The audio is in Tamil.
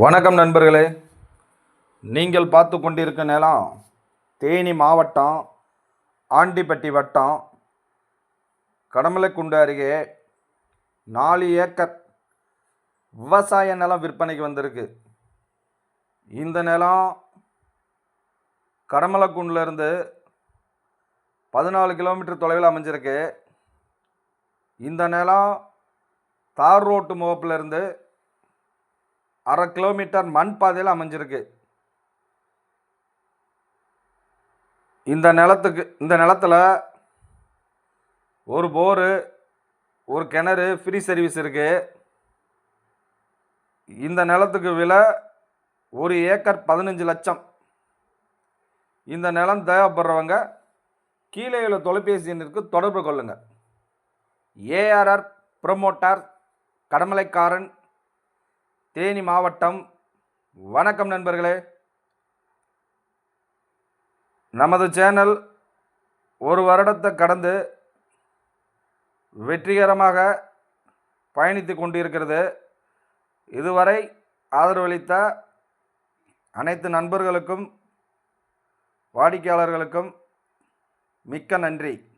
வணக்கம் நண்பர்களே. நீங்கள் பார்த்து கொண்டிருக்க நிலம் தேனி மாவட்டம் ஆண்டிப்பட்டி வட்டம் கடமலைக்குண்டு அருகே நாலு ஏக்கர் விவசாய நிலம் விற்பனைக்கு வந்திருக்கு. இந்த நிலம் கடமலைக்குண்டில் இருந்து பதினாலு கிலோமீட்டர் தொலைவில் அமைஞ்சிருக்கு. இந்த நிலம் தார் ரோட்டு முகப்புலேருந்து அரை கிலோமீட்டர் மண் பாதையில் அமைஞ்சிருக்கு. இந்த நிலத்துக்கு இந்த நிலத்துல ஒரு போரு ஒரு கிணறு ஃப்ரீ சர்வீஸ் இருக்கு. இந்த நிலத்துக்கு விலை ஒரு ஏக்கர் பதினஞ்சு லட்சம். இந்த நிலம் தேவைப்படுறவங்க கீழே உள்ள தொலைபேசி எண்ணிற்கு தொடர்பு கொள்ளுங்கள் ஏஆர்ஆர் ப்ரமோட்டார் கடமலைக்காரன் தேனி மாவட்டம். வணக்கம் நண்பர்களே. நமது சேனல் ஒரு வருடத்தை கடந்து வெற்றிகரமாக பயணித்து கொண்டிருக்கிறது. இதுவரை ஆதரவளித்த அனைத்து நண்பர்களுக்கும் வாடிக்கையாளர்களுக்கும் மிக்க நன்றி.